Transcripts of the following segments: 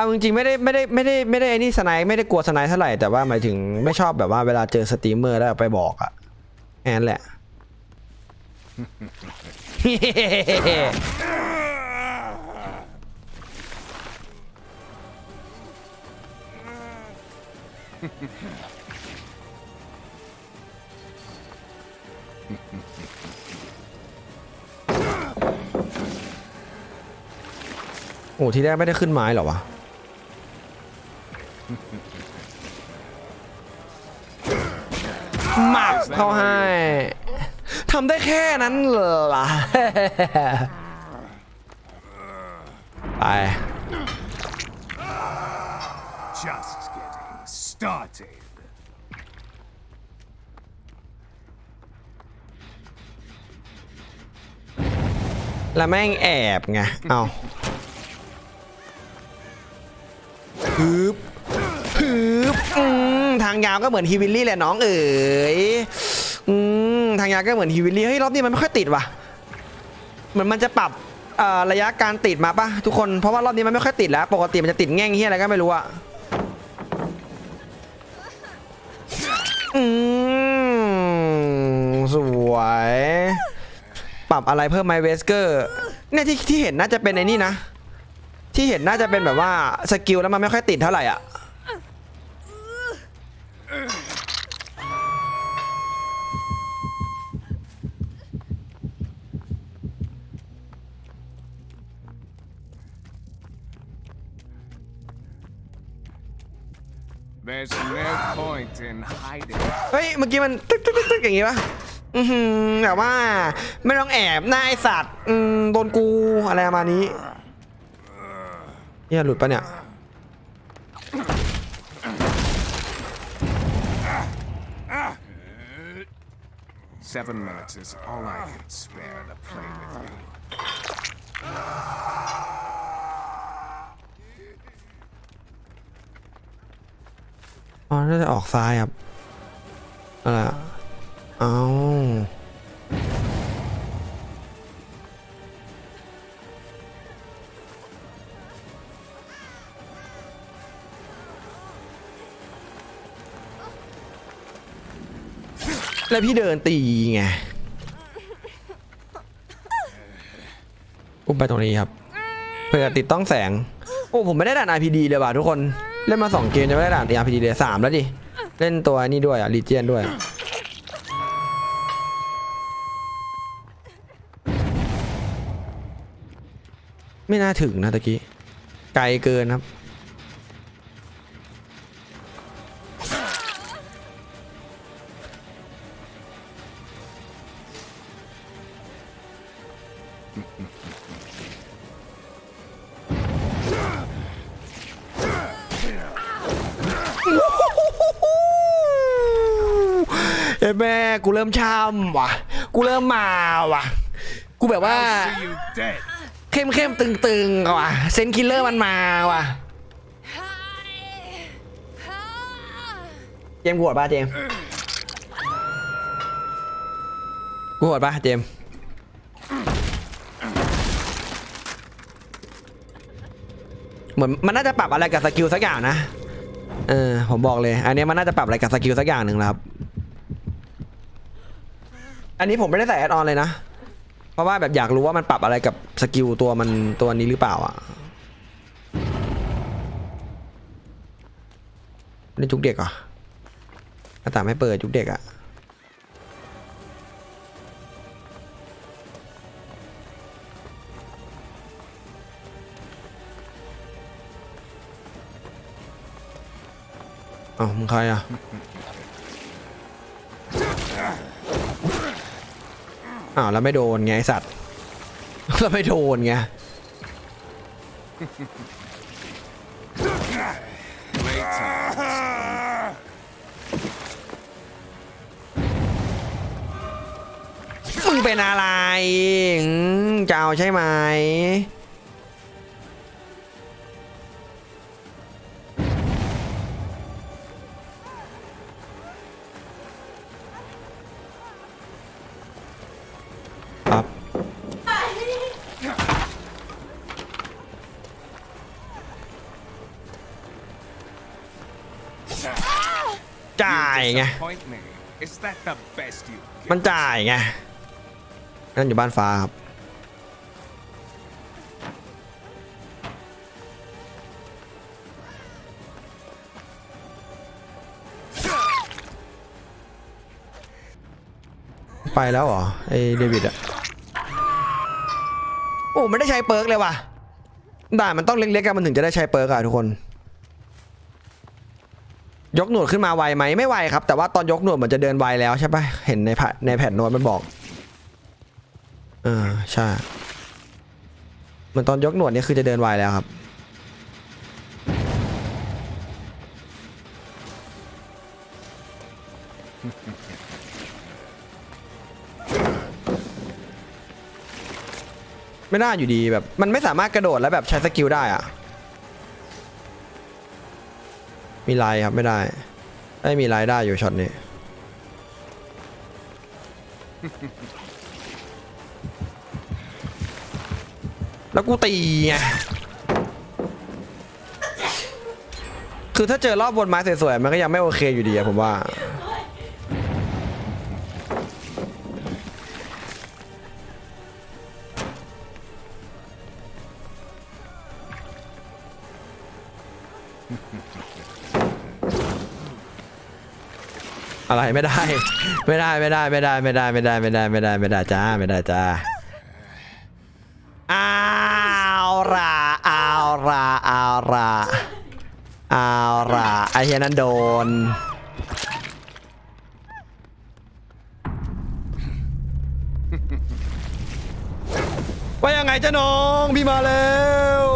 เอาจริงๆไม่ได้ไม่ได้ไม่ได้ไม่ได้ไอ้นี่สไนด์ไม่ได้กลัวสไนด์เท่าไหร่แต่ว่าหมายถึงไม่ชอบแบบว่าเวลาเจอสตรีมเมอร์แล้วไปบอกอะแค่นั้นแหละ โอ้ที่แรกไม่ได้ขึ้นไม้เหรอวะ หมักเขาให้ทำได้แค่นั้นเหรอ ไป Just getting started. แล้วแม่งแอบไง เอาฮึบฮึบอืมทางยาวก็เหมือนฮิวิลลี่แหละน้องเอ๋ยอืมทางยาวก็เหมือนฮิวิลลี่เฮ้ยรอบนี้มันไม่ค่อยติดว่ะเหมือนมันจะปรับระยะการติดมาปะทุกคนเพราะว่ารอบนี้มันไม่ค่อยติดแล้ว ปกติมันจะติดแง่งเฮียอะไรก็ไม่รู้อะอืมสวย ปรับอะไรเพิ่มไหมเวสเกอร์เนี่ยที่ที่เห็นน่าจะเป็นไอ้นี่นะ ที่เห็นน่าจะเป็นแบบว่าสกิลแล้วมันไม่ค่อยติดเท่าไหร่อะ There's no point in hiding. เฮ้ย เมื่อกี้มันตึ๊กตึ๊กตึ๊กตึ๊กอย่างงี้ปะอือหือแบบว่า ไม่ต้องแอบหน้าไอสัตว์ อืมโดนกูอะไรประมาณนี้เนี่ยหลุดปะเนี่ย Seven minutes is all I can spare to play with you. อ๋อน่าจะออกซ้ายครับอะไรอะเแล้วพี่เดินตีไงอุ้มไปตรงนี้ครับ เพื่อติดต้องแสง โอ้ผมไม่ได้ด่าน RPD เลยว่ะทุกคน เล่นมา 2 เกมจะไม่ได้ด่าน RPD เลยสามแล้วดิ เล่นตัวนี้ด้วยอะลีเจียนด้วยไม่น่าถึงนะตะกี้ ไกลเกินครับ เอ้ยแม่กูเริ่มช้ำว่ะ กูเริ่มมาว่ะ กูแบบว่า See you dead. เข้มเข้มๆตึงตึงๆว่ะเซนคิลเลอร์มันมาว่ะ เจมส์กูโหดป่ะเจมส์กูโหดป่ะเจมส์ เหมือนมันน่าจะปรับอะไรกับสกิลสักอย่างนะเออผมบอกเลย อันนี้มันน่าจะปรับอะไรกับสกิลสักอย่างหนึ่งนะครับ อันนี้ผมไม่ได้ใส่แอดออนเลยนะ เพราะว่าแบบอยากรู้ว่ามันปรับอะไรกับสกิลตัวมันตัวนี้หรือเปล่าอะนี่จุกเด็กเหรอหน้าต่างไม่เปิดจุกเด็กอะ อ้าวมึงใครอะอ้าวแล้วไม่โดนไงไอสัตว์แล้วไม่โดนไงมึงเป็นอะไรอืมจะเอาใช่ไหม จ่ายไง มันจ่ายไง นั่นอยู่บ้านฟ้าครับไปแล้วเหรอไอเดวิดอะโอ้ไม่ได้ใช้เปิร์กเลยว่ะด่านมันต้องเล็กๆกันมันถึงจะได้ใช้เปิร์กอะทุกคน ยกหนวดขึ้นมาไวไหมไม่ไวครับ แต่ว่าตอนยกหนวดเหมือนจะเดินไวแล้วใช่ปะเห็นในแผ่นในแผ่นโน้ตมันบอกเออใช่เหมือนตอนยกหนวดนี่คือจะเดินไวแล้วครับไม่น่าอยู่ดีแบบ มันไม่สามารถกระโดดแล้วแบบใช้สกิลได้อะ มีไลายครับไม่ได้ไม่มีไลายได้อยู่ช็อตนี้ แล้วกูตีไงคือถ้าเจอรอบบนไม้สวยๆมันก็ยังไม่โอเคอยู่ดีอะผมว่า ไรไม่ได้ ไม่ได้ไม่ได้ไม่ได้ไม่ได้ไม่ได้ไม่ได้ไม่ได้ไม่ได้จ้าไม่ได้จ้าเอาละเอาละเอาละเอาละไอเฮียนั้นโดนว่ายังไงจ้าน้องพี่มาแล้ว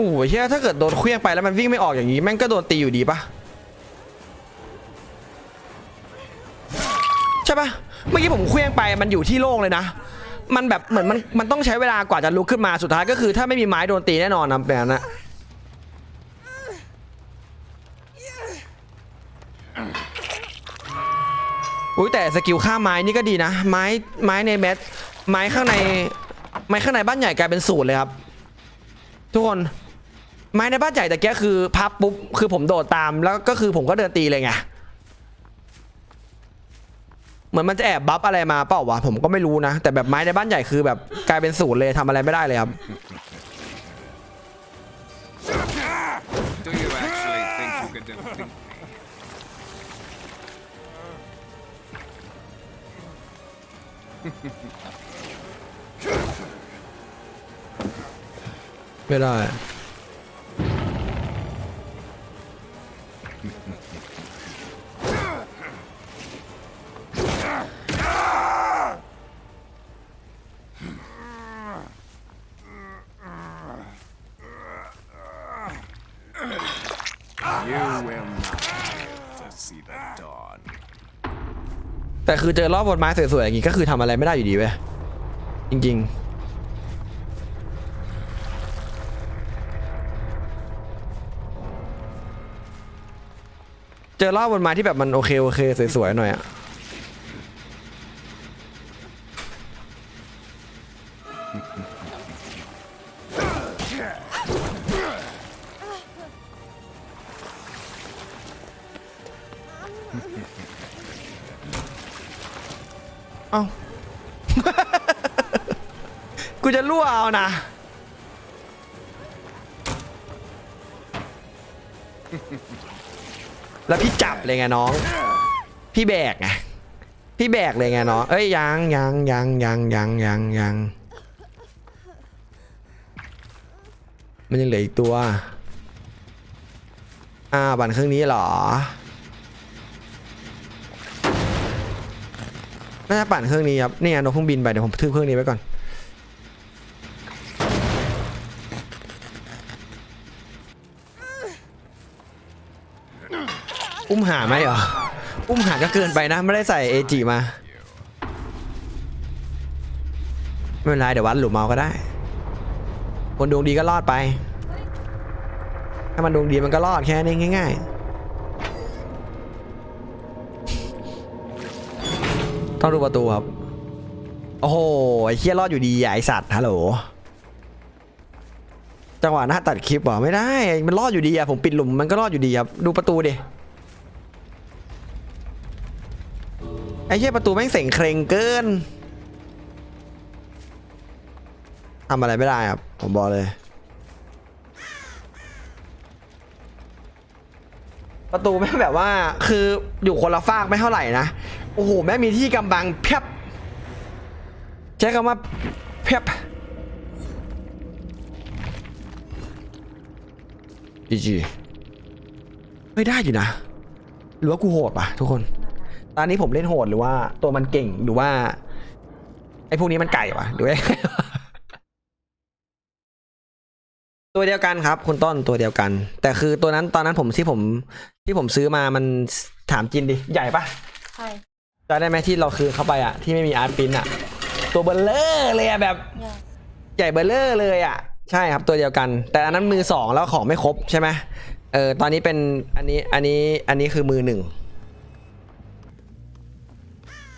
อ้โหเฮียถ้าเกิดโดนเคลี้ยงไปแล้วมันวิ่งไม่ออกอย่างนี้แม่งก็โดนตีอยู่ดีปะใช่ปะเมื่อกี้ผมเคลี้ยงไปมันอยู่ที่โล่งเลยนะ มันแบบเหมือนมันมันต้องใช้เวลากว่าจะลุกขึ้นมาสุดท้ายก็คือถ้าไม่มีไม้โดนตีแน่นอนนะแบบนั้นนะอุ้ยแต่สกิลฆ่าไม้นี่ก็ดีนะ ไม้ไม้ในแมทไม้ข้างในไม้ข้างในบ้านใหญ่กลายเป็นศูนย์เลยครับ ทุกคน ไม้ในบ้านใหญ่แต่แกคือพับปุ๊บคือผมโดดตามแล้วก็คือผมก็เดินตีเลยไงเหมือนมันจะแอบบัฟอะไรมาเปล่าวะผมก็ไม่รู้นะ แต่แบบไม้ในบ้านใหญ่คือแบบกลายเป็นศูนย์เลยทำอะไรไม่ได้เลยครับไม่ได้ แต่คือเจอรอบบนไม้สวยๆอย่างงี้ก็คือทำอะไรไม่ได้อยู่ดีเว้ยจริง ๆ เจอรอบบนไม้ที่แบบมันโอเคโอเคสวยๆหน่อยอะเอ้า กูจะรั่วเอานะ แล้วพี่จับเลยไงน้อง พี่แบกไงพี่แบกเลยไงน้องเอ้ยยังยังยังยังยังยังยังมันยังเหลืออีกตัวอ่าบันเครื่องนี้หรอน่าจะปั่นเครื่องนี้ครับนี่ยนกเครื่องบินไปเดี๋ยวผมทึบเครื่องนี้ไว้ก่อน อุ้มหาไหมเหรอ อุ้มหาก็เกินไปนะ ไม่ได้ใส่เอจิมา ไม่เป็นไรเดี๋ยววัดหลุมเมาก็ได้ คนดวงดีก็รอดไป ถ้ามันดวงดีมันก็รอดแค่นี้ง่ายๆ ต้องดูประตูครับ โอ้โหไอ้เคี้ยรอดอยู่ดีอ่ไอสัตว์ฮัลโหลจังหวะหน้าตัดคลิปเหรอไม่ได้ มันรอดอยู่ดีอะผมปิดหลุมมันก็รอดอยู่ดีครับดูประตูดิ ไอ้เหี้ยประตูแม่งเสียงเคร่งเกินทำอะไรไม่ได้ครับ ผมบอกเลย ประตูแม่งแบบว่าคืออยู่คนละฟากไม่เท่าไหร่นะ โอ้โห แม่งมีที่กำบังเพียบใช้คำว่าเพียบจีจีไม่ได้อยู่นะ หรือว่ากูโหดปะทุกคน ตอนนี้ผมเล่นโหดหรือว่าตัวมันเก่งหรือว่า ไอ้พวกนี้มันไก่วะหรือว่าตัวเดียวกันครับ คุณต้นตัวเดียวกัน แต่คือตัวนั้นตอนนั้นผมที่ผมที่ผมซื้อมามันถามจรินดิ ใหญ่ปะใช่จำได้ไหมที่เราคือเข้าไปอะที่ไม่มีอาร์ตปรินท์อะตัวเบลเลอร์เลยอะแบบเนี่ยใหญ่เบลเลอร์เลยอะใช่ครับตัวเดียวกัน แต่อันนั้นมือสองแล้วของไม่ครบใช่ไหมเออตอนนี้เป็นอันนี้อันนี้อันนี้คือมือหนึ่ง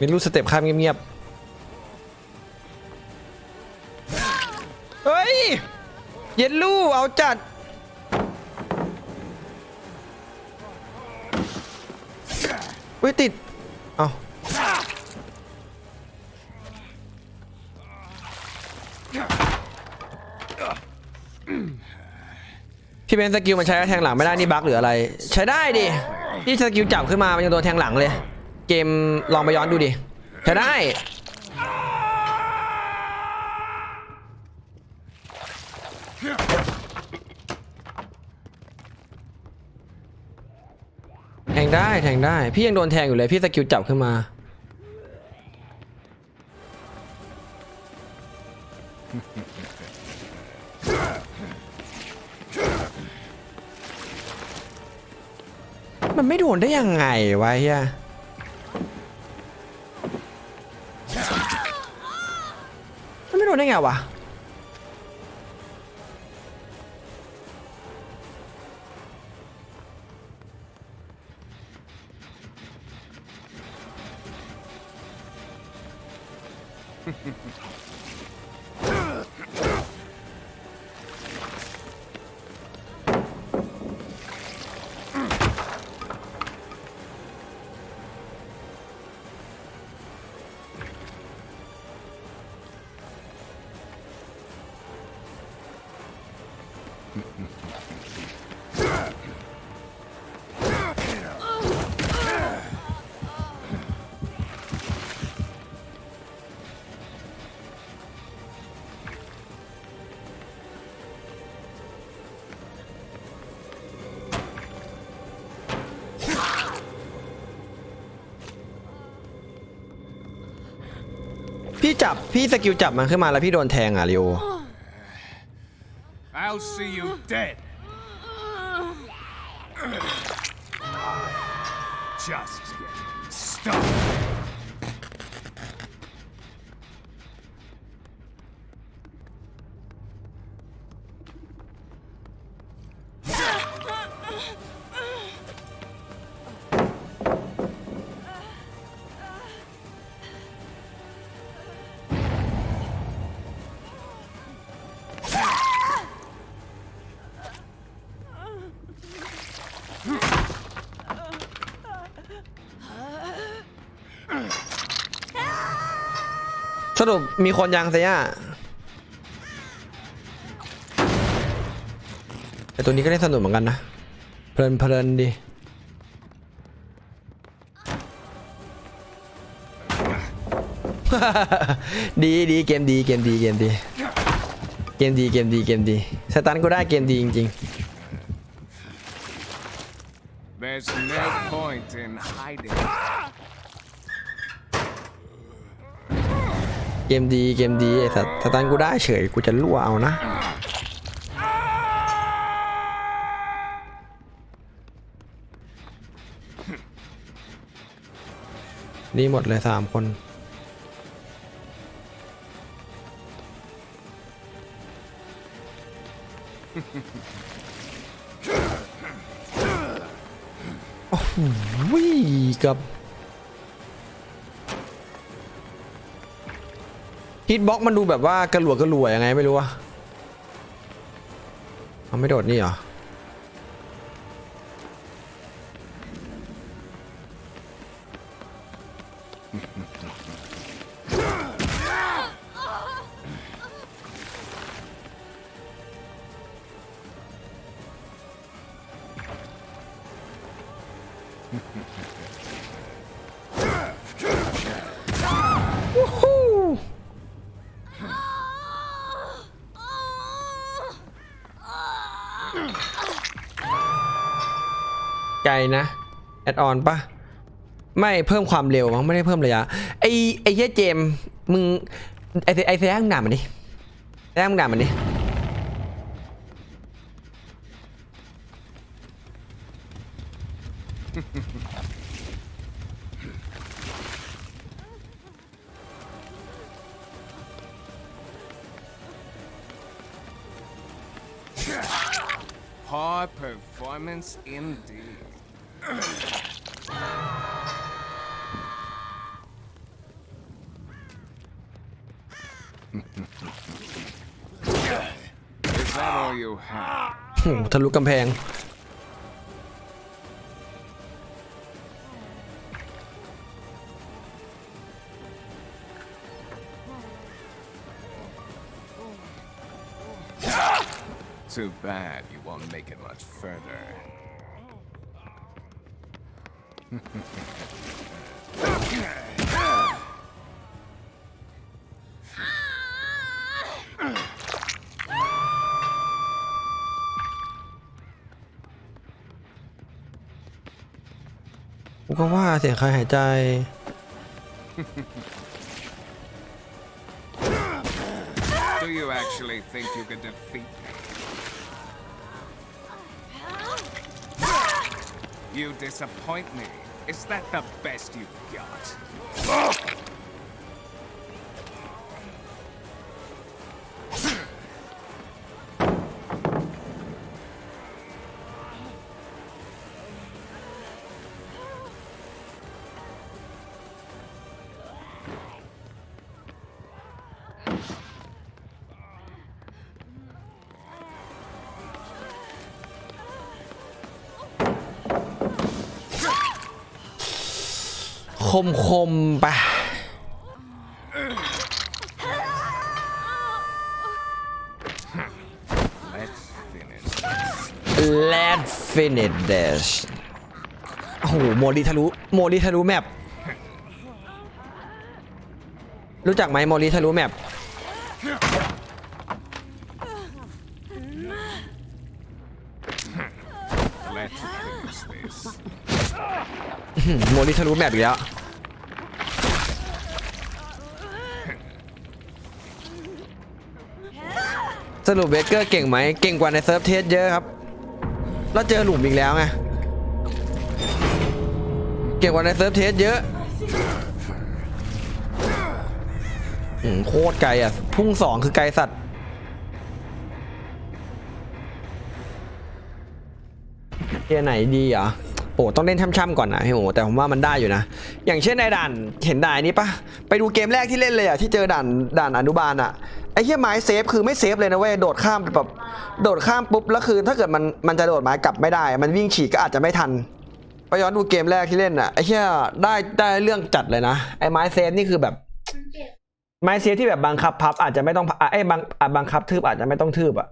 มีรูปสเต็ปข้ามเงียบๆ เฮ้ย เย็นลู่เอาจัดเฮ้ยติด เอาพี่เป็นสกิลมันใช้แทงหลังไม่ได้นี่บั๊กหรืออะไร ใช้ได้ดิที่สกิลจับขึ้นมา มันยังโดนแทงหลังเลย เกมลองไปย้อนดูดิใช้ได้แทงได้แทงได้ พี่ยังโดนแทงอยู่เลย พี่สกิลจับขึ้นมามันไม่โดนได้ยังไงวะเฮีย มันไม่โดนได้ไงวะ จับพี่สกิลจับมันขึ้นมาแล้วพี่โดนแทงอะริโอ I'll see you dead. Just getting สรุปมีคนยังเซียแต่ตัวนี้ก็ได้สนุกเหมือนกันนะ เพลินเพลินดีดีดีเกมดีเกมดีเกมดีเกมดีเกมดีเกมดีสตันก็ได้เกมดีจริงๆ เกมดีเกมดีไอ้สัตว์สตันกูได้เฉยกูจะรั่วเอานะนี่หมดเลยสามคน โอ้โหกับ ฮิตบ็อกมันดูแบบว่ากระหลวกระหลวยังไงไม่รู้อะมันไม่โดดนี่เหรอ ไกลนะแอดออนปะไม่เพิ่มความเร็วมั้งไม่ได้เพิ่มระยะไอไอ้เจมมึงไอไอแซงหนามันดิแซงหนามันดิ โอ้โหทะลุกำแพง Too bad you won't make it much further. กูก็ว่าเสียงใครหายใจ Do you actually think you can defeat me? You disappoint me. Is that the best you've got? คมคมๆไป Let's finish. Let's finish this โอ้โหโมดีทะลุโมดีทะลุแมปรู้จักไหมโมดีทะลุแมป Let's finish this. โมดีทะลุแมปอีกแล้ว สรุปเบเกอร์เก่งไหมเก่งกว่าในเซิร์ฟเทสเยอะครับแล้วเจอหลุมอีกแล้วไงเก่งกว่าในเซิร์ฟเทสเยอะโคตรไกลอะ พุ่งสองคือไกลสัตว์ เทียไหนดีอะ อ้ต้องเล่นช่ำๆก่อนนะพี่โอแต่ผมว่ามันได้อยู่นะ อย่างเช่นในด่านเห็นด่านนี้ปะไปดูเกมแรกที่เล่นเลยอะที่เจอด่านด่านอนุบาลอะไอ้เหี้ยไม้เซฟคือไม่เซฟเลยนะเว้ยโดดข้ามแบบโดดข้ามปุ๊บแล้วคือถ้าเกิดมันมันจะโดดไม้กลับไม่ได้ มันวิ่งฉีกก็อาจจะไม่ทันไปย้อนดูเกมแรกที่เล่นอะไอ้เหี้ยได้ได้เรื่องจัดเลยนะไอ้ไม้เซฟนี่คือแบบไม้เสียที่แบบบังคับพับอาจจะไม่ต้องพับไอ้บังบังคับทืบอาจจะไม่ต้องทืบอะ